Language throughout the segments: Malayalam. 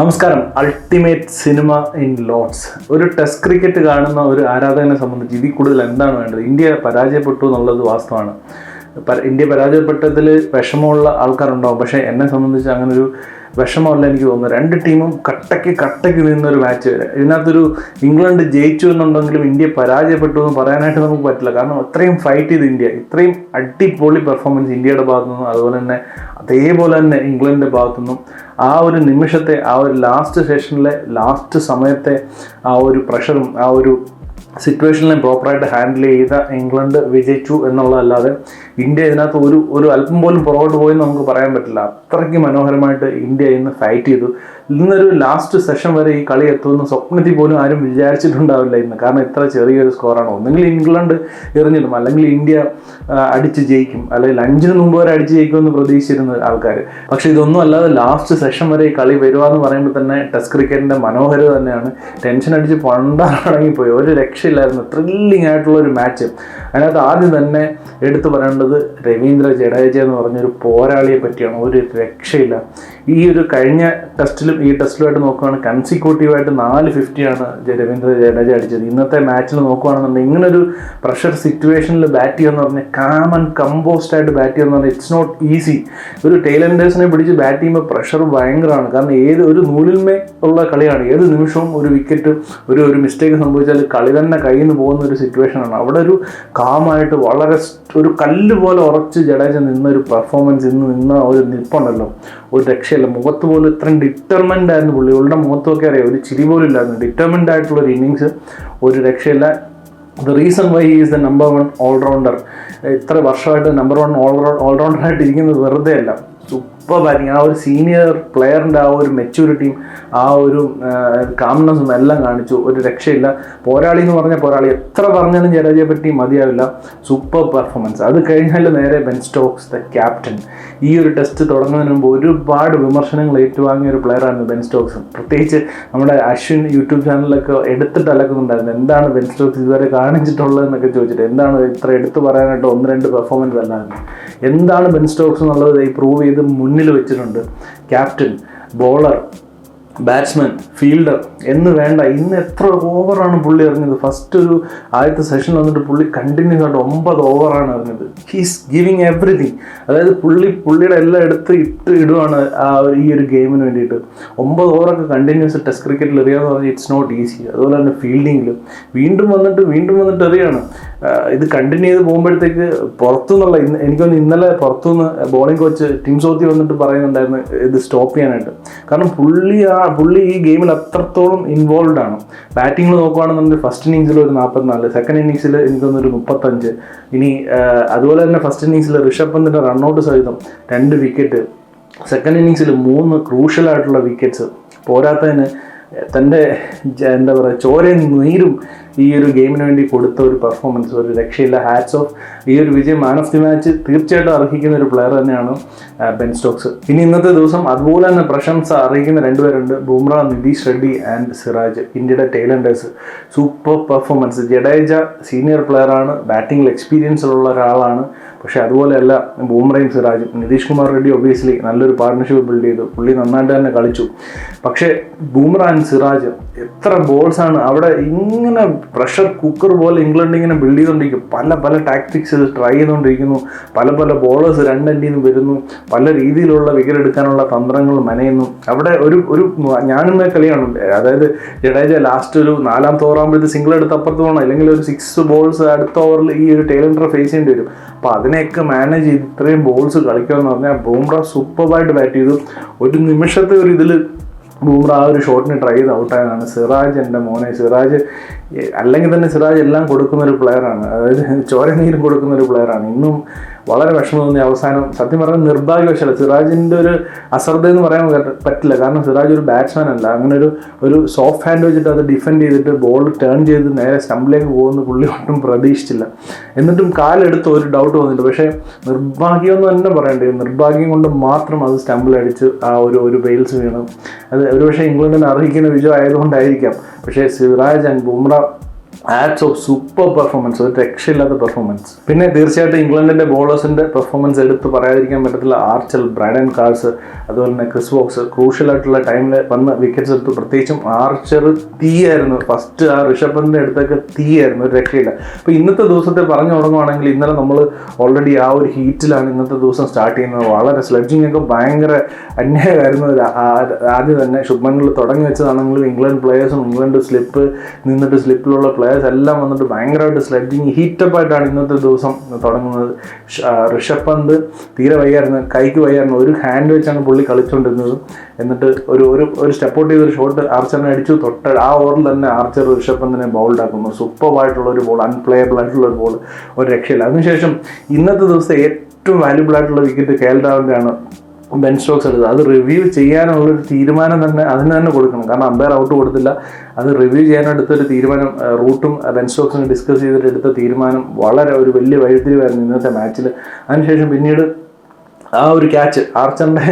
നമസ്കാരം. അൾട്ടിമേറ്റ് സിനിമ ഇൻ ലോട്ട്സ് ഒരു ടെസ്റ്റ് ക്രിക്കറ്റ് കാണുന്ന ഒരു ആരാധകനെ സംബന്ധിച്ച് ഇതിൽ കൂടുതൽ എന്താണ് വേണ്ടത്? ഇന്ത്യ പരാജയപ്പെട്ടു എന്നുള്ളത് വാസ്തവമാണ്. ഇന്ത്യ പരാജയപ്പെട്ടതിൽ വിഷമമുള്ള ആൾക്കാരുണ്ടാവും. പക്ഷേ എന്നെ സംബന്ധിച്ച് അങ്ങനെ ഒരു വിഷമമല്ല എനിക്ക് തോന്നുന്നു രണ്ട് ടീമും കട്ടയ്ക്ക് കട്ടയ്ക്ക് നിന്നൊരു മാച്ച് വരെ. ഇതിനകത്തൊരു ഇംഗ്ലണ്ട് ജയിച്ചു എന്നുണ്ടെങ്കിലും ഇന്ത്യ പരാജയപ്പെട്ടു എന്ന് പറയാനായിട്ട് നമുക്ക് പറ്റില്ല. കാരണം അത്രയും ഫൈറ്റ് ചെയ്ത് ഇന്ത്യ. ഇത്രയും അടിപൊളി പെർഫോമൻസ് ഇന്ത്യയുടെ ഭാഗത്തു നിന്നും അതുപോലെ തന്നെ അതേപോലെ തന്നെ ഇംഗ്ലണ്ടിന്റെ ഭാഗത്തു നിന്നും ആ ഒരു നിമിഷത്തെ ആ ഒരു ലാസ്റ്റ് സെഷനിലെ ലാസ്റ്റ് സമയത്തെ ആ ഒരു പ്രഷറും ആ ഒരു സിറ്റുവേഷനിനെ പ്രോപ്പറായിട്ട് ഹാൻഡിൽ ചെയ്ത ഇംഗ്ലണ്ട് വിജയിച്ചു എന്നുള്ളതല്ലാതെ ഇന്ത്യ ഇതിനകത്ത് ഒരു ഒരു അല്പം പോലും പുറകോട്ട് പോയെന്ന് നമുക്ക് പറയാൻ പറ്റില്ല. അത്രയ്ക്ക് മനോഹരമായിട്ട് ഇന്ത്യ ഇന്ന് ഫൈറ്റ് ചെയ്തു. ഇന്നൊരു ലാസ്റ്റ് സെഷൻ വരെ ഈ കളി എത്തുമെന്ന് സ്വപ്നത്തിൽ പോലും ആരും വിചാരിച്ചിട്ടുണ്ടാവില്ല ഇന്ന്. കാരണം ഇത്ര ചെറിയൊരു സ്കോറാണ് ഒന്നെങ്കിൽ ഇംഗ്ലണ്ട് എറിഞ്ഞിടും. അല്ലെങ്കിൽ ഇന്ത്യ അടിച്ച് ജയിക്കും. അല്ലെങ്കിൽ അഞ്ചിന് മുമ്പ് വരെ അടിച്ച് ജയിക്കുമെന്ന് പ്രതീക്ഷിച്ചിരുന്ന ആൾക്കാർ പക്ഷേ ഇതൊന്നും അല്ലാതെ ലാസ്റ്റ് സെഷൻ വരെ ഈ കളി വരുവാന്ന് പറയുമ്പോൾ തന്നെ ടെസ്റ്റ് ക്രിക്കറ്റിന്റെ മനോഹരം തന്നെയാണ്. ടെൻഷൻ അടിച്ച് പണ്ടാറടങ്ങിപ്പോയി. ഒരു രക്ഷയില്ലായിരുന്നു ത്രില്ലിംഗ് ആയിട്ടുള്ള ഒരു മാച്ച് അതിനകത്ത് ആദ്യം തന്നെ എടുത്തു പറയേണ്ടത് രവീന്ദ്ര ജഡേജ എന്ന് പറഞ്ഞൊരു പോരാളിയെ പറ്റിയാണ്. ഒരു രക്ഷയില്ല. ഈ ഒരു കഴിഞ്ഞ ടെസ്റ്റിലും ഈ ടെസ്റ്റിലുമായിട്ട് നോക്കുകയാണെങ്കിൽ കൺസിക്യൂട്ടീവായിട്ട് നാല് ഫിഫ്റ്റിയാണ് രവീന്ദ്ര ജഡേജ അടിച്ചത്. ഇന്നത്തെ മാച്ചിൽ നോക്കുകയാണെന്നുണ്ടെങ്കിൽ ഇങ്ങനൊരു പ്രഷർ സിറ്റുവേഷനിൽ ബാറ്റ് ചെയ്യുക പറഞ്ഞാൽ കാം കമ്പോസ്ഡ് ആയിട്ട് ബാറ്റ് ചെയ്യുക പറഞ്ഞാൽ ഇറ്റ്സ് നോട്ട് ഈസി ഒരു ടൈലൻഡേഴ്സിനെ പിടിച്ച് ബാറ്റ് ചെയ്യുമ്പോൾ പ്രഷർ ഭയങ്കരമാണ്. കാരണം ഏത് ഒരു നൂലിന്മേ ഉള്ള കളിയാണ്. ഏത് നിമിഷവും ഒരു വിക്കറ്റ് ഒരു ഒരു മിസ്റ്റേക്ക് സംഭവിച്ചാൽ കളി തന്നെ കയ്യിൽ നിന്ന് പോകുന്ന ഒരു സിറ്റുവേഷനാണ് അവിടെ ഒരു കാമായിട്ട് വളരെ ഒരു കല്ല് പോലെ ഉറച്ച് ജഡേജ നിന്ന ഒരു പെർഫോമൻസ് ഇന്ന് നിന്ന ഒരു നിൽപ്പുണ്ടല്ലോ ഒരു രക്ഷയില്ല. മുഖത്ത് പോലും ഇത്രയും ഡിറ്റർമെന്റ് ആയിരുന്നു പുള്ളി. ഉള്ളുടെ മുഖത്തൊക്കെ അറിയാം. ഒരു ചിരി പോലും ഇല്ലായിരുന്നു. ഡിറ്റർമെന്റ് ആയിട്ടുള്ള ഒരു ഇന്നിങ്സ് ഒരു രക്ഷയില്ല. The reason why is the number one allrounder ഇത്ര വർഷമായിട്ട് നമ്പർ വൺ ഓൾറൗണ്ടർ ആയിട്ട് ഇരിക്കുന്നത് വെറുതെ അല്ല സൂപ്പർ ബാറ്റിംഗ് ആ ഒരു സീനിയർ പ്ലെയറിന്റെ ആ ഒരു മെച്യൂരിറ്റിയും ആ ഒരു കാംനെസ്സും എല്ലാം കാണിച്ചു. ഒരു രക്ഷയില്ല. പോരാളി എന്ന് പറഞ്ഞ പോരാളി. എത്ര പറഞ്ഞാലും ജഡേജയെ പറ്റി മതിയാവില്ല. സൂപ്പർ പെർഫോമൻസ് അത് കഴിഞ്ഞാൽ നേരെ ബെൻ സ്റ്റോക്സ് ദ ക്യാപ്റ്റൻ ഈ ഒരു ടെസ്റ്റ് തുടങ്ങുന്നതിന് മുമ്പ് ഒരുപാട് വിമർശനങ്ങൾ ഏറ്റുവാങ്ങിയ ഒരു പ്ലെയറായിരുന്നു ബെൻ സ്റ്റോക്സ് പ്രത്യേകിച്ച് നമ്മുടെ അശ്വിൻ യൂട്യൂബ് ചാനലിലൊക്കെ എടുത്തിട്ട് അലക്കുന്നുണ്ടായിരുന്നു. എന്താണ് ബെൻ സ്റ്റോക്സ് ഇതുവരെ കാണിച്ചിട്ടുള്ളത് എന്നൊക്കെ ചോദിച്ചിട്ട് എന്താണ് ഇത്ര എടുത്തു പറയാനായിട്ട് ഒന്ന് രണ്ട് പെർഫോമൻസ് അല്ലായിരുന്നു എന്താണ് ബെൻ സ്റ്റോക്സ് എന്നുള്ളത് പ്രൂവ് ചെയ്ത് മുന്നിൽ വെച്ചിട്ടുണ്ട്. ക്യാപ്റ്റൻ ബോളർ ബാറ്റ്സ്മാൻ ഫീൽഡർ എന്ന് വേണ്ട ഇന്ന് എത്ര ഓവറാണ് പുള്ളി എറിഞ്ഞത് ഫസ്റ്റ് ഒരു ആദ്യത്തെ സെഷൻ വന്നിട്ട് പുള്ളി കണ്ടിന്യൂസ് ആയിട്ട് ഒമ്പത് ഓവറാണ് എറിഞ്ഞത് ഹീസ് ഗിവിങ് എവറിഥിങ് അതായത് പുള്ളി പുള്ളിയുടെ എല്ലാം എടുത്ത് ഇട്ട് ഇടുവാണ് ആ ഈ ഒരു ഗെയിമിന് വേണ്ടിയിട്ട്. ഒമ്പത് ഓവറൊക്കെ കണ്ടിന്യൂസ് ടെസ്റ്റ് ക്രിക്കറ്റിൽ എറിയാന്ന് പറഞ്ഞാൽ ഇറ്റ്സ് നോട്ട് ഈസി അതുപോലെ തന്നെ ഫീൽഡിങ്ങിലും വീണ്ടും വന്നിട്ട് വീണ്ടും വന്നിട്ട് എറിയാണ്. ഇത് കണ്ടിന്യൂ ചെയ്ത് പോകുമ്പോഴത്തേക്ക് പുറത്തുനിന്നുള്ള എനിക്കൊന്ന് ഇന്നലെ പുറത്തുനിന്ന് ബോളിംഗ് കോച്ച് ടീം സോത്തി വന്നിട്ട് പറയുന്നുണ്ടായിരുന്നു ഇത് സ്റ്റോപ്പ് ചെയ്യാനായിട്ട്. കാരണം പുള്ളി ആ പുള്ളി ഈ ഗെയിമിൽ അത്രത്തോളം ഇൻവോൾവ് ആണ്. ബാറ്റിംഗിൽ നോക്കുകയാണെന്നുണ്ടെങ്കിൽ ഫസ്റ്റ് ഇന്നിങ്സിൽ ഒരു നാൽപ്പത്തിനാല് സെക്കൻഡ് ഇന്നിങ്സിൽ എനിക്കൊന്നൊരു മുപ്പത്തഞ്ച്. ഇനി അതുപോലെ തന്നെ ഫസ്റ്റ് ഇന്നിങ്സിൽ ഋഷഭ് പന്തിന്റെ റണ്ണൗട്ട് സഹിതം രണ്ട് വിക്കറ്റ് സെക്കൻഡ് ഇന്നിങ്സിൽ മൂന്ന് ക്രൂഷ്യൽ ആയിട്ടുള്ള വിക്കറ്റ്സ് പോരാത്തതിന് തന്റെ എന്താ പറയുക ചോരയും നീരും ഈ ഒരു ഗെയിമിന് വേണ്ടി കൊടുത്ത ഒരു പെർഫോമൻസ് ഒരു രക്ഷയില്ല. ഹാറ്റ്സ് ഓഫ് ഈ ഒരു വിജയം മാൻ ഓഫ് ദി മാച്ച് തീർച്ചയായിട്ടും അർഹിക്കുന്ന ഒരു പ്ലെയർ തന്നെയാണ് ബെൻ സ്റ്റോക്സ് ഇനി ഇന്നത്തെ ദിവസം അതുപോലെ തന്നെ പ്രശംസ അറിയിക്കുന്ന രണ്ടുപേരുണ്ട്. ബുംറ നിതീഷ് റെഡ്ഡി ആൻഡ് സിറാജ് ഇന്ത്യയുടെ tailenders super performance Jadeja senior പ്ലെയറാണ് ബാറ്റിംഗിൽ എക്സ്പീരിയൻസ് ഉള്ള ഒരാളാണ്. പക്ഷേ അതുപോലെയല്ല ബൂമറയും സിറാജും. നിതീഷ് കുമാർ റെഡ്ഡി ഒബിയസ്ലി നല്ലൊരു പാർട്ണർഷിപ്പ് ബിൽഡ് ചെയ്തു. പുള്ളി നന്നായിട്ട് തന്നെ കളിച്ചു. പക്ഷേ ബൂമറ ആൻഡ് സിറാജ് എത്ര ബോൾസാണ് അവിടെ ഇങ്ങനെ പ്രഷർ കുക്കർ പോലെ ഇംഗ്ലണ്ട് ഇങ്ങനെ ബിൽഡ് ചെയ്തുകൊണ്ടിരിക്കും പല പല ടാക്ടിക്സ് ട്രൈ ചെയ്തുകൊണ്ടിരിക്കുന്നു പല പല ബോളേഴ്സ് രണ്ടെൻഡിൽ നിന്ന് വരുന്നു. പല രീതിയിലുള്ള വിക്കറ്റ് എടുക്കാനുള്ള തന്ത്രങ്ങൾ മനയുന്നു. അവിടെ ഒരു ഒരു ഞാനിന്ന് കളിയാണ് അതായത് ജഡേജ ലാസ്റ്റ് ഒരു നാലാം തോറാകുമ്പോഴത്തെ സിംഗിൾ എടുത്ത് അപ്പുറത്ത് പോകണം. അല്ലെങ്കിൽ ഒരു സിക്സ് ബോൾസ് അടുത്ത ഓവറിൽ ഈ ഒരു ടേലൻഡർ ഫേസ് ചെയ്യേണ്ടി വരും. അപ്പോൾ അതിനെയൊക്കെ മാനേജ് ചെയ്ത് ഇത്രയും ബോൾസ് കളിക്കുക എന്ന് പറഞ്ഞാൽ ബൂംറ സൂപ്പറായിട്ട് ബാറ്റ് ചെയ്തു. ഒരു നിമിഷത്തെ ഒരു ഇതിൽ ബൂംറ ആ ഒരു ഷോട്ടിന് ട്രൈ ചെയ്ത് ഔട്ടായതാണ് സിറാജ് എന്റെ മോനെ സിറാജ് അല്ലെങ്കിൽ തന്നെ സിറാജ് എല്ലാം കൊടുക്കുന്ന ഒരു പ്ലെയറാണ് അതായത് ചോരനീരും കൊടുക്കുന്ന ഒരു പ്ലെയറാണ് ഇന്നും വളരെ വിഷമം തോന്നി അവസാനം. സത്യം പറഞ്ഞാൽ നിർഭാഗ്യവശാല സിറാജിന്റെ ഒരു അശ്രദ്ധ എന്ന് പറയാൻ പറ്റില്ല. കാരണം സിറാജ് ഒരു ബാറ്റ്സ്മാൻ അല്ല. അങ്ങനെ ഒരു ഒരു സോഫ്റ്റ് ഹാൻഡ് വെച്ചിട്ട് അത് ഡിഫെൻഡ് ചെയ്തിട്ട് ബോൾ ടേൺ ചെയ്ത് നേരെ സ്റ്റംപിലേക്ക് പോകുന്ന പുള്ളി ഒട്ടും പ്രതീക്ഷിച്ചില്ല. എന്നിട്ടും കാലെടുത്ത് ഒരു ഡൗട്ട് വന്നില്ല പക്ഷേ നിർഭാഗ്യം എന്ന് തന്നെ പറയേണ്ടത് നിർഭാഗ്യം കൊണ്ട് മാത്രം അത് സ്റ്റംപിൾ അടിച്ച് ആ ഒരു ഒരു ബെയിൽസ് വീണു. അത് ഒരുപക്ഷെ ഇംഗ്ലണ്ടിനെ അർഹിക്കുന്ന വിജയം ആയതുകൊണ്ടായിരിക്കാം പക്ഷേ Siraj and Bumrah odds of super performance ഒരു രക്ഷയില്ലാത്ത പെർഫോമൻസ് പിന്നെ തീർച്ചയായിട്ടും ഇംഗ്ലണ്ടിന്റെ ബോളേഴ്സിന്റെ പെർഫോമൻസ് എടുത്ത് പറയാതിരിക്കാൻ പറ്റത്തില്ല. ആർച്ചൽ ബ്രൈഡൻ കാർസ് അതുപോലെ തന്നെ ക്രിസ് ബോക്സ് ക്രൂഷ്യൽ ആയിട്ടുള്ള ടൈമിൽ വന്ന് വിക്കറ്റ്സ് എടുത്തു പ്രത്യേകിച്ചും ആർച്ചർ തീയായിരുന്നു. ഫസ്റ്റ് ആ ഋഷഭ് പന്തിന്റെ അടുത്തൊക്കെ തീയായിരുന്നു. ഒരു രക്ഷയില്ല. അപ്പോൾ ഇന്നത്തെ ദിവസത്തെ പറഞ്ഞു തുടങ്ങുവാണെങ്കിൽ ഇന്നലെ നമ്മൾ ഓൾറെഡി ആ ഒരു ഹീറ്റിലാണ് ഇന്നത്തെ ദിവസം സ്റ്റാർട്ട് ചെയ്യുന്നത്. വളരെ സ്ലഡ്ജിങ് ഒക്കെ ഭയങ്കര അന്യായമായിരുന്നു. ആദ്യം തന്നെ ശുഭ്മനിൽ തുടങ്ങി വെച്ചതാണെങ്കിലും ഇംഗ്ലണ്ട് പ്ലേയേഴ്സും ഇംഗ്ലണ്ട് സ്ലിപ്പ് നിന്നിട്ട് സ്ലിപ്പിലുള്ള പ്ലേയേഴ്സ് എല്ലാം വന്നിട്ട് ഭയങ്കരമായിട്ട് സ്ലഡ്ജിങ് ഹീറ്റപ്പ് ആയിട്ടാണ് ഇന്നത്തെ ദിവസം തുടങ്ങുന്നത്. ഋഷഭ് പന്ത് തീരെ വയ്യായിരുന്നു കൈക്ക് വയ്യായിരുന്നു. ഒരു ഹാൻഡ് വെച്ചാണ് പുള്ളി കളിച്ചുകൊണ്ടിരുന്നത് എന്നിട്ട് ഒരു ഒരു ഒരു സ്റ്റെപ്പ് ഔട്ട് ചെയ്തൊരു ഷോട്ട് ആർച്ചറിനെ അടിച്ചു. തൊട്ട് ആ ഓവറിൽ തന്നെ ആർച്ചർ ഋഷഭ് പന്തിനെ ബൗൾഡാക്കുന്നു സൂപ്പറായിട്ടുള്ള ഒരു ബോൾ അൺപ്ലേയബിൾ ആയിട്ടുള്ള ഒരു ബോൾ ഒരു രക്ഷയില്ല. അതിനുശേഷം ഇന്നത്തെ ദിവസത്തെ ഏറ്റവും വാല്യുബിൾ ആയിട്ടുള്ള വിക്കറ്റ് കേൽ രാഹുലിന്റെ ആണ് ബെൻ സ്റ്റോക്സ് എടുത്തത് അത് റിവ്യൂ ചെയ്യാനുള്ള ഒരു തീരുമാനം തന്നെ അതിന് തന്നെ കൊടുക്കണം. കാരണം അമ്പയർ ഔട്ട് കൊടുത്തില്ല. അത് റിവ്യൂ ചെയ്യാനെടുത്തൊരു തീരുമാനം റൂട്ടും ബെൻ സ്റ്റോക്സും ഡിസ്കസ് ചെയ്തിട്ട് എടുത്ത തീരുമാനം വളരെ ഒരു വലിയ വഴിത്തിരിവായിരുന്നു ഇന്നത്തെ മാച്ചിൽ അതിനുശേഷം പിന്നീട് ആ ഒരു ക്യാച്ച് ആർച്ചറിന്റെ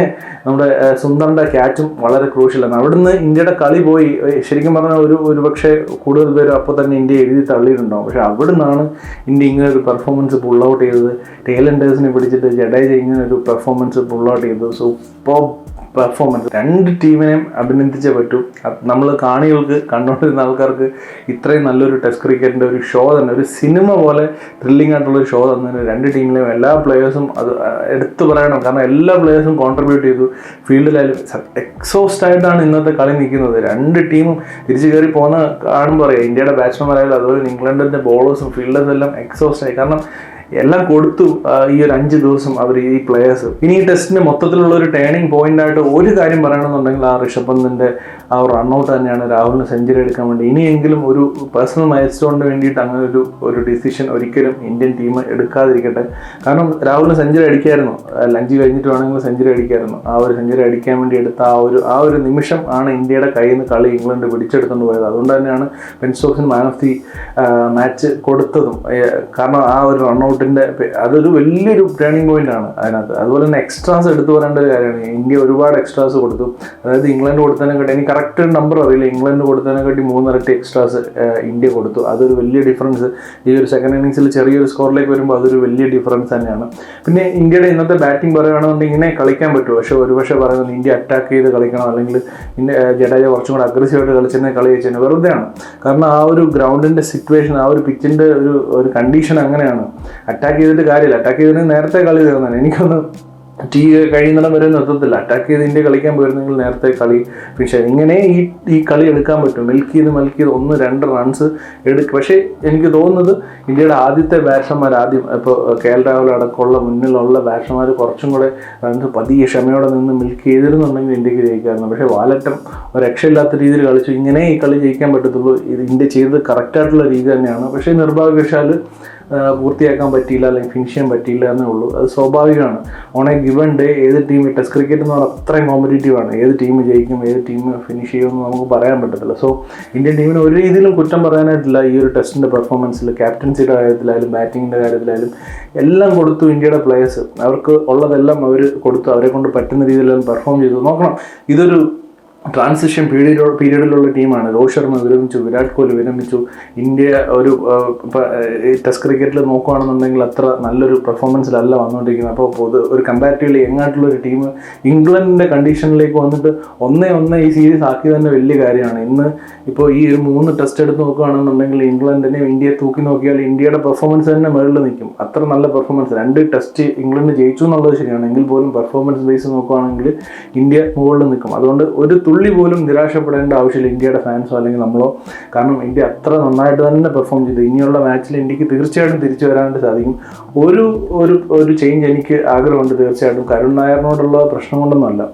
നമ്മുടെ സുന്ദറിന്റെ ക്യാച്ചും വളരെ ക്രൂഷ്യലാണ് അവിടുന്ന് ഇന്ത്യയുടെ കളി പോയി. ശരിക്കും പറഞ്ഞാൽ ഒരു ഒരു പക്ഷേ കൂടുതൽ പേര് അപ്പോൾ തന്നെ ഇന്ത്യ എഴുതി തള്ളിയിട്ടുണ്ടാവും. പക്ഷെ അവിടുന്നാണ് ഇന്ത്യ ഇങ്ങനെ ഒരു പെർഫോമൻസ് പുൾ ഔട്ട് ചെയ്തത്. ടേലൻഡേഴ്സിനെ പിടിച്ചിട്ട് ജഡേജ ഇങ്ങനെ ഒരു പെർഫോമൻസ് പുൾ ഔട്ട് ചെയ്തത്. സൂപ്പർ പെർഫോമൻസ് രണ്ട് ടീമിനെയും അഭിനന്ദിച്ചേ പറ്റൂ. നമ്മൾ കാണികൾക്ക് കണ്ടുകൊണ്ടിരുന്ന ആൾക്കാർക്ക് ഇത്രയും നല്ലൊരു ടെസ്റ്റ് ക്രിക്കറ്റിന്റെ ഒരു ഷോ തന്നെ ഒരു സിനിമ പോലെ ത്രില്ലിംഗ് ആയിട്ടുള്ള ഒരു ഷോ തന്നെ രണ്ട് ടീമിലെയും എല്ലാ പ്ലെയേഴ്സും അത് എടുത്തു പറയണം. കാരണം എല്ലാ പ്ലെയേഴ്സും കോൺട്രിബ്യൂട്ട് ചെയ്തു. ഫീൽഡിലായാലും എക്സോസ്റ്റ് ആയിട്ടാണ് ഇന്നത്തെ കളി നിൽക്കുന്നത്. രണ്ട് ടീമും തിരിച്ചു കയറി പോകുന്ന കാണുമ്പോൾ അറിയാം ഇന്ത്യയുടെ ബാറ്റ്സ്മാൻമാരായാലും അതുപോലെ ഇംഗ്ലണ്ടിന്റെ ബോളേഴ്സും ഫീൽഡേഴ്സും എല്ലാം എക്സോസ്റ്റ് ആയി. കാരണം എല്ലാം കൊടുത്തു ഈ ഒരു അഞ്ച് ദിവസം അവർ ഈ പ്ലേയേഴ്സ് ഇനി ഈ ടെസ്റ്റിന് മൊത്തത്തിലുള്ള ഒരു ടേണിംഗ് പോയിന്റ് ആയിട്ട് ഒരു കാര്യം പറയണമെന്നുണ്ടെങ്കിൽ ആ ഋഷഭ് പന്തിന്റെ ആ റൺഔട്ട് തന്നെയാണ് രാഹുലിന് സെഞ്ചുറി എടുക്കാൻ വേണ്ടി. ഇനിയെങ്കിലും ഒരു പേഴ്സണൽ മൈൽ സ്റ്റോണിന് വേണ്ടിയിട്ട് അങ്ങനെ ഒരു ഒരു ഡിസിഷൻ ഒരിക്കലും ഇന്ത്യൻ ടീം എടുക്കാതിരിക്കട്ടെ. കാരണം രാഹുലിന് സെഞ്ചുറി അടിക്കായിരുന്നു. ലഞ്ച് കഴിഞ്ഞിട്ട് വേണമെങ്കിൽ സെഞ്ചുറി അടിക്കായിരുന്നു. ആ ഒരു സെഞ്ചുറി അടിക്കാൻ വേണ്ടി എടുത്ത ആ ഒരു ആ ഒരു നിമിഷം ആണ് ഇന്ത്യയുടെ കയ്യിൽ നിന്ന് കളി ഇംഗ്ലണ്ട് പിടിച്ചെടുത്തുകൊണ്ട് പോയത്. അതുകൊണ്ട് തന്നെയാണ് ബെൻ സ്റ്റോക്സിന് മാൻ ഓഫ് ദി മാച്ച് കൊടുത്തതും. കാരണം ആ ഒരു റൺഔട്ടിന്റെ അതൊരു വലിയൊരു ടേണിംഗ് പോയിന്റ് ആണ് അതിനകത്ത്. അതുപോലെ തന്നെ എക്സ്ട്രാസ് എടുത്തു പറയേണ്ട ഒരു കാര്യമാണ്. ഇന്ത്യ ഒരുപാട് എക്സ്ട്രാസ് കൊടുത്തു. അതായത് ഇംഗ്ലണ്ട് കൊടുത്തതിനെക്കാട്ടി എനിക്ക് കറക്റ്റ് നമ്പർ അറിയില്ല. ഇംഗ്ലണ്ട് കൊടുത്തതിനെക്കാട്ടി മൂന്നിരട്ടി എക്സ്ട്രാസ് ഇന്ത്യ കൊടുത്തു. അതൊരു വലിയ ഡിഫറൻസ് ഈ ഒരു സെക്കൻഡ് ഇന്നിങ്സിൽ ചെറിയൊരു സ്കോറിലേക്ക് വരുമ്പോൾ അതൊരു വലിയ ഡിഫറൻസ് തന്നെയാണ്. പിന്നെ ഇന്ത്യയുടെ ഇന്നത്തെ ബാറ്റിംഗ് പറയുകയാണെന്നുണ്ടെങ്കിൽ ഇങ്ങനെ കളിക്കാൻ പറ്റുമോ? പക്ഷേ ഒരുപക്ഷെ പറയുന്നത് ഇന്ത്യ അറ്റാക്ക് ചെയ്ത് കളിക്കണം. അല്ലെങ്കിൽ ഇന്ത്യ ജഡേജ കുറച്ചും കൂടെ അഗ്രസീവായിട്ട് കളിച്ചെന്നെ കളി വെച്ചെന്നെ വെറുതെയാണ്. കാരണം ആ ഒരു ഗ്രൗണ്ടിന്റെ സിറ്റുവേഷൻ ആ ഒരു പിച്ചിന്റെ ഒരു ഒരു കണ്ടീഷൻ അങ്ങനെയാണ്. അറ്റാക്ക് ചെയ്തിട്ട് കാര്യമില്ല. അറ്റാക്ക് ചെയ്തതിന് നേരത്തെ കളി തീർന്നാണ് എനിക്കൊന്ന് ടീ കഴിയുന്നിടം വരെ നിർത്തത്തില്ല. അറ്റാക്ക് ചെയ്ത് ഇന്ത്യ കളിക്കാൻ പോയിരുന്നെങ്കിൽ നേരത്തെ കളി ഫിനിഷ് ഇങ്ങനെ ഈ ഈ കളി എടുക്കാൻ പറ്റും. മിൽക്ക് ചെയ്ത് മൽക്ക് ചെയ്ത് ഒന്ന് രണ്ട് റൺസ് എടുക്കും പക്ഷേ എനിക്ക് തോന്നുന്നത് ഇന്ത്യയുടെ ആദ്യത്തെ ബാറ്റ്സ്മാർ ആദ്യം ഇപ്പോൾ കെ എൽ രാഹുൽ അടക്കമുള്ള മുന്നിലുള്ള ബാറ്റ്സ്മാർ കുറച്ചും കൂടെ റൺസ് പതിയെ ക്ഷമയോടെ നിന്ന് മിൽക്ക് ചെയ്തിരുന്നുണ്ടെങ്കിൽ ഇന്ത്യയ്ക്ക് ജയിക്കാമായിരുന്നു. പക്ഷേ വാലറ്റം രക്ഷയില്ലാത്ത രീതിയിൽ കളിച്ചു. ഇങ്ങനെ ഈ കളി ജയിക്കാൻ പറ്റത്തുള്ളൂ. ഇത് ഇന്ത്യ ചെയ്തത് കറക്റ്റായിട്ടുള്ള രീതി തന്നെയാണ്. പക്ഷേ നിർഭാഗ്യവശാൽ പൂർത്തിയാക്കാൻ പറ്റിയില്ല അല്ലെങ്കിൽ ഫിനിഷ് ചെയ്യാൻ പറ്റിയില്ല എന്നേ ഉള്ളൂ. അത് സ്വാഭാവികമാണ്. ഓൺ എ ഗിവൺ ഡേ ഏത് ടീം ടെസ്റ്റ് ക്രിക്കറ്റ് എന്ന് പറഞ്ഞാൽ അത്രയും കോമ്പറ്റേറ്റീവ് ആണ്. ഏത് ടീം ജയിക്കും ഏത് ടീം ഫിനിഷ് ചെയ്യുമെന്ന് നമുക്ക് പറയാൻ പറ്റത്തില്ല. സോ ഇന്ത്യൻ ടീമിന് ഒരു രീതിയിലും കുറ്റം പറയാനായിട്ടില്ല. ഈ ഒരു ടെസ്റ്റിന്റെ പെർഫോമൻസിൽ ക്യാപ്റ്റൻസിയുടെ കാര്യത്തിലായാലും ബാറ്റിങ്ങിന്റെ കാര്യത്തിലായാലും എല്ലാം കൊടുത്തു ഇന്ത്യയുടെ പ്ലേയേഴ്സ് അവർക്ക് ഉള്ളതെല്ലാം അവർ കൊടുത്തു അവരെ കൊണ്ട് പറ്റുന്ന രീതിയിലെല്ലാം പെർഫോം ചെയ്തു. നോക്കണം. ഇതൊരു ട്രാൻസിഷൻ പീരീഡിലോ പീരീഡിലുള്ള ടീമാണ് രോഹിത് ശർമ്മ വിരമിച്ചു വിരാട് കോഹ്ലി വിരമിച്ചു. ഇന്ത്യ ഒരു ടെസ്റ്റ് ക്രിക്കറ്റിൽ നോക്കുകയാണെന്നുണ്ടെങ്കിൽ അത്ര നല്ലൊരു പെർഫോമൻസിലല്ല വന്നുകൊണ്ടിരിക്കുന്നത് അപ്പോൾ പൊതു ഒരു കമ്പാരിറ്റീവ്ലി യങ്ങായിട്ടുള്ള ഒരു ടീം ഇംഗ്ലണ്ടിന്റെ കണ്ടീഷനിലേക്ക് വന്നിട്ട് ഒന്നേ ഒന്നേ ഈ സീരീസ് ആക്കി തന്നെ വലിയ കാര്യമാണ്. ഇന്ന് ഇപ്പോൾ ഈ ഒരു മൂന്ന് ടെസ്റ്റ് എടുത്ത് നോക്കുകയാണെന്നുണ്ടെങ്കിൽ ഇംഗ്ലണ്ടിനെ ഇന്ത്യയെ തൂക്കി നോക്കിയാൽ ഇന്ത്യയുടെ പെർഫോമൻസ് തന്നെ മുകളിൽ നിൽക്കും. അത്ര നല്ല പെർഫോമൻസ് രണ്ട് ടെസ്റ്റ് ഇംഗ്ലണ്ട് ജയിച്ചു എന്നുള്ളത് ശരിയാണ്. എങ്കിൽ പോലും പെർഫോമൻസ് ബേസ് നോക്കുകയാണെങ്കിൽ ഇന്ത്യ മുകളിൽ നിൽക്കും. അതുകൊണ്ട് ഒരു പോലും നിരാശപ്പെടേണ്ട ആവശ്യമില്ല ഇന്ത്യയുടെ ഫാൻസോ അല്ലെങ്കിൽ നമ്മളോ. കാരണം ഇന്ത്യ അത്ര നന്നായിട്ട് തന്നെ പെർഫോം ചെയ്തു. ഇനിയുള്ള മാച്ചിൽ ഇന്ത്യയ്ക്ക് തീർച്ചയായിട്ടും തിരിച്ചു വരാനായിട്ട് സാധിക്കും. ഒരു ഒരു ഒരു ചേഞ്ച് എനിക്ക് ആഗ്രഹമുണ്ട് തീർച്ചയായിട്ടും. കരുൺ നായറിനോടുള്ള പ്രശ്നം കൊണ്ടൊന്നുമല്ല.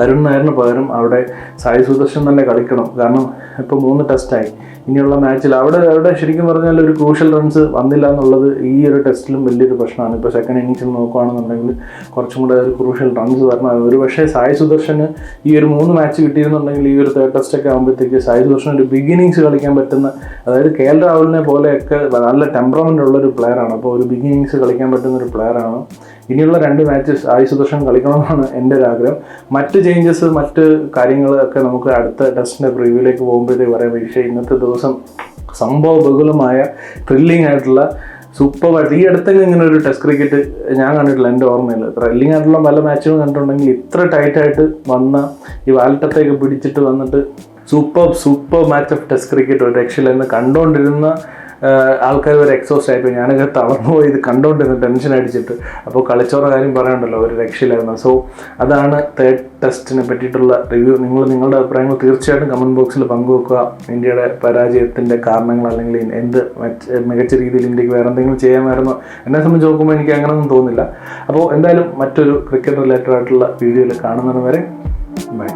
കരുൺ നായറിന് പകരം അവിടെ സായി സുദർശൻ തന്നെ കളിക്കണം. കാരണം ഇപ്പോൾ മൂന്ന് ടെസ്റ്റായി ഇനിയുള്ള മാച്ചിൽ അവിടെ അവിടെ ശരിക്കും പറഞ്ഞാൽ ഒരു ക്രൂഷ്യൽ റൺസ് വന്നില്ല എന്നുള്ളത് ഈ ഒരു ടെസ്റ്റിലും വലിയൊരു പ്രശ്നമാണ്. ഇപ്പോൾ സെക്കൻഡ് ഇന്നിങ്സിൽ നോക്കുകയാണെന്നുണ്ടെങ്കിൽ കുറച്ചും കൂടെ ഒരു ക്രൂഷ്യൽ റൺസ് വരണം. ഒരു പക്ഷേ സായി സുദർശന് ഈ ഒരു മൂന്ന് മാച്ച് കിട്ടിയിരുന്നുണ്ടെങ്കിൽ ഈ ഒരു തേർഡ് ടെസ്റ്റ് ഒക്കെ ആകുമ്പോഴത്തേക്ക് സായി സുദർശൻ ഒരു ബിഗിനിങ്സ് കളിക്കാൻ പറ്റുന്ന അതായത് കെ എൽ രാഹുലിനെ പോലെയൊക്കെ നല്ല ടെമ്പറമെന്റ് ഉള്ള ഒരു പ്ലെയറാണ് അപ്പോൾ ഒരു ബിഗിനിങ്സ് കളിക്കാൻ പറ്റുന്ന ഒരു പ്ലെയറാണ് ഇനിയുള്ള രണ്ട് മാച്ചസ് ആയി സുദർശൻ കളിക്കണമെന്നാണ് എന്റെ ഒരു ആഗ്രഹം. മറ്റ് ചേഞ്ചസ് മറ്റ് കാര്യങ്ങളൊക്കെ നമുക്ക് അടുത്ത ടെസ്റ്റിന്റെ പ്രിവ്യൂലേക്ക് പോകുമ്പോഴത്തേക്ക് പറയാം. പക്ഷേ ഇന്നത്തെ ദിവസം സംഭവ ബഹുലമായ ത്രില്ലിംഗ് ആയിട്ടുള്ള സൂപ്പറായിട്ട് ഈ അടുത്തെങ്കിലും ഇങ്ങനെ ഒരു ടെസ്റ്റ് ക്രിക്കറ്റ് ഞാൻ കണ്ടിട്ടില്ല എന്റെ ഓർമ്മയിൽ. ത്രില്ലിംഗ് ആയിട്ടുള്ള പല മാച്ചുകളും കണ്ടിട്ടുണ്ടെങ്കിൽ ഇത്ര ടൈറ്റായിട്ട് വന്ന ഈ വാലറ്റത്തേക്ക് പിടിച്ചിട്ട് വന്നിട്ട് super super match of test cricket ഒരു രക്ഷയില്ലെന്ന് കണ്ടുകൊണ്ടിരുന്ന ആൾക്കാർ വരെ എക്സോസ്റ്റ് ആയിപ്പോയി ഞാനൊക്കെ തളർന്നു പോയി ഇത് കണ്ടുകൊണ്ടിരുന്നു ടെൻഷൻ അടിച്ചിട്ട്. അപ്പോൾ കളിച്ചോറ കാര്യം പറയണ്ടല്ലോ ഒരു രക്ഷയിലായിരുന്നു സോ അതാണ് തേർഡ് ടെസ്റ്റിനെ പറ്റിയിട്ടുള്ള റിവ്യൂ നിങ്ങൾ നിങ്ങളുടെ അഭിപ്രായങ്ങൾ തീർച്ചയായിട്ടും കമന്റ് ബോക്സിൽ പങ്കുവെക്കുക. ഇന്ത്യയുടെ പരാജയത്തിന്റെ കാരണങ്ങൾ അല്ലെങ്കിൽ എന്ത് മികച്ച രീതിയിൽ ഇന്ത്യയ്ക്ക് വേറെ എന്തെങ്കിലും ചെയ്യാമായിരുന്നോ എന്നെ സംബന്ധിച്ച് നോക്കുമ്പോൾ എനിക്ക് അങ്ങനെയൊന്നും തോന്നുന്നില്ല. അപ്പോൾ എന്തായാലും മറ്റൊരു ക്രിക്കറ്റ് റിലേറ്റഡ് ആയിട്ടുള്ള വീഡിയോയിൽ കാണുന്നതിന് വരെ ബൈ